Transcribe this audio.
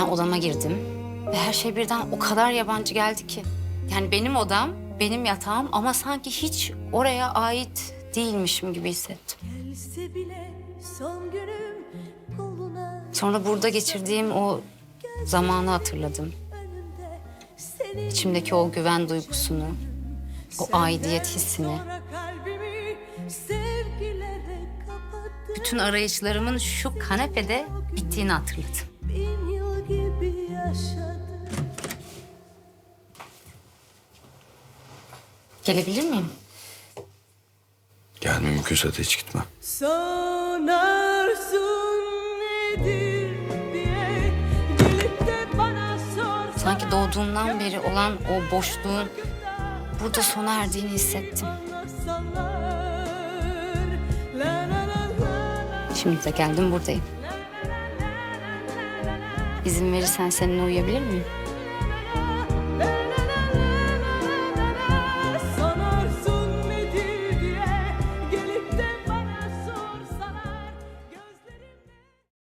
Ben odama girdim ve her şey birden o kadar yabancı geldi ki. Yani benim odam, benim yatağım ama sanki hiç oraya ait değilmişim gibi hissettim. Sonra burada geçirdiğim o zamanı hatırladım. İçimdeki o güven duygusunu, o aidiyet hissini. Bütün arayışlarımın şu kanepede bittiğini hatırladım. Gelebilir miyim? Gelme mümkünse de hiç gitme. Sanarsın nedir diye gelip de bana sor. Sanki doğduğumdan beri olan o boşluğun burada sona erdiğini hissettim. Şimdi de geldim buradayım. İzin verirsen seninle uyuyabilir miyim?